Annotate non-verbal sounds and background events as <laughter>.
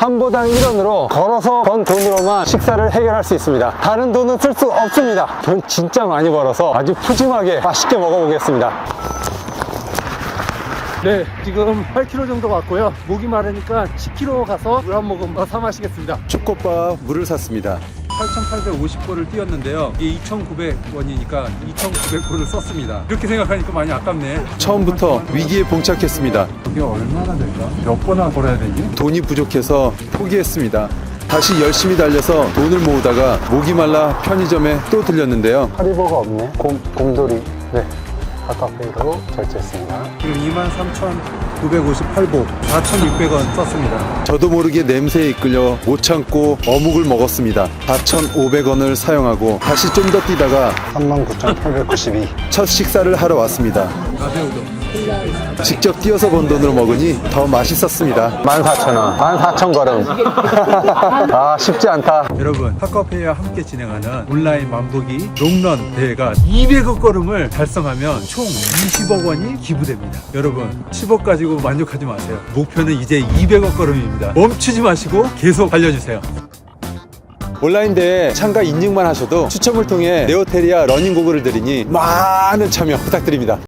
한 보당 1원으로 걸어서 번 돈으로만 식사를 해결할 수 있습니다. 다른 돈은 쓸 수 없습니다. 돈 진짜 많이 벌어서 아주 푸짐하게 맛있게 먹어보겠습니다. 네, 지금 8km 정도 왔고요. 목이 마르니까 10km 가서 물 한 모금 더사 마시겠습니다. 초코바 물을 샀습니다. 8,850보를 뛰었는데요. 이게 2,900원이니까 2,900보를 썼습니다. 이렇게 생각하니까 많이 아깝네. 처음부터 위기에 봉착했습니다. 이게 얼마나 될까? 몇 번이나 걸어야 되지? 돈이 부족해서 포기했습니다. 다시 열심히 달려서 돈을 모으다가 목이 말라 편의점에 또 들렸는데요. 하리버가 없네. 곰, 곰돌이. 네. 카카오페이로 결제했습니다. 지금 23,958보 4,600원 썼습니다. 저도 모르게 냄새에 이끌려 못 참고 어묵을 먹었습니다. 4,500원을 사용하고 다시 좀 더 뛰다가 39,892. 첫 식사를 하러 왔습니다. 가세우동. 직접 뛰어서 번 돈으로 먹으니 더 맛있었습니다. 14,000원. 14,000 걸음. <laughs> 아, 쉽지 않다. 여러분 카카오페이와 함께 진행하는 온라인 만보기 롱런 대회가 200억 걸음을 달성하면 총 20억 원이 기부됩니다. 여러분 10억 가지고 만족하지 마세요. 목표는 이제 200억 걸음입니다. 멈추지 마시고 계속 달려주세요. 온라인 대회 참가 인증만 하셔도 추첨을 통해 네오테리아 러닝 고글을 드리니 많은 참여 부탁드립니다.